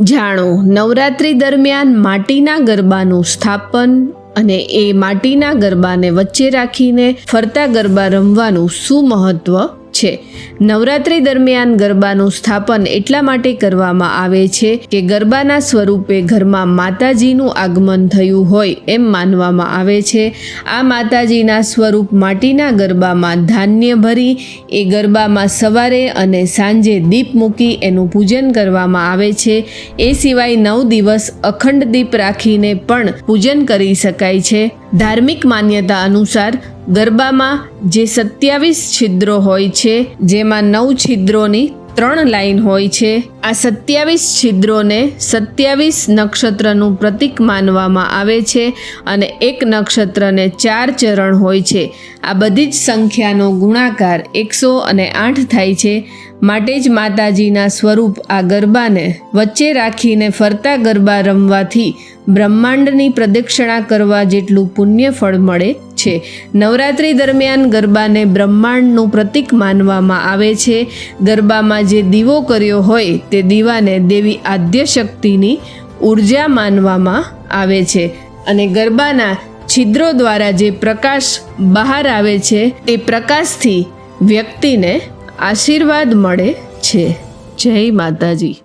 જાણો, નવરાત્રિ દરમિયાન માટીના ગરબાનું સ્થાપન અને એ માટીના ગરબાને વચ્ચે રાખીને ફરતા ગરબા રમવાનું શું મહત્વ? છે. નવરાત્રિ દરમિયાન ગરબાનું સ્થાપન એટલા માટે કરવામાં આવે છે કે ગરબાના સ્વરૂપે ઘરમાં માતાજીનું આગમન થયું હોય એમ માનવામાં આવે છે. આ માતાજીના સ્વરૂપ માટીના ગરબામાં ધાન્ય ભરી, એ ગરબામાં સવારે અને સાંજે દીપ મૂકી એનું પૂજન કરવામાં આવે છે. એ સિવાય નવ દિવસ અખંડ દીપ રાખીને પણ પૂજન કરી શકાય છે. ધાર્મિક માન્યતા અનુસાર ગરબામાં જે સત્યાવીસ છિદ્રો હોય છે, જેમાં નવ છિદ્રોની ત્રણ લાઈન હોય છે, આ સત્યાવીસ છિદ્રોને સત્યાવીસ નક્ષત્રનું પ્રતીક માનવામાં આવે છે અને એક નક્ષત્રને ચાર ચરણ હોય છે. આ બધી જ સંખ્યાનો ગુણાકાર એકસો અને આઠ થાય છે. માટે જ માતાજીના સ્વરૂપ આ ગરબાને વચ્ચે રાખીને ફરતા ગરબા રમવાથી બ્રહ્માંડની પ્રદક્ષિણા કરવા જેટલું પુણ્ય ફળ મળે છે. નવરાત્રિ દરમિયાન ગરબાને બ્રહ્માંડનું પ્રતીક માનવામાં આવે છે. ગરબામાં જે દીવો કર્યો હોય તે દીવાને દેવી આદ્ય શક્તિની ઊર્જા માનવામાં આવે છે અને ગરબાના છિદ્રો દ્વારા જે પ્રકાશ બહાર આવે છે તે પ્રકાશથી વ્યક્તિને આશીર્વાદ મળે છે. જય માતાજી.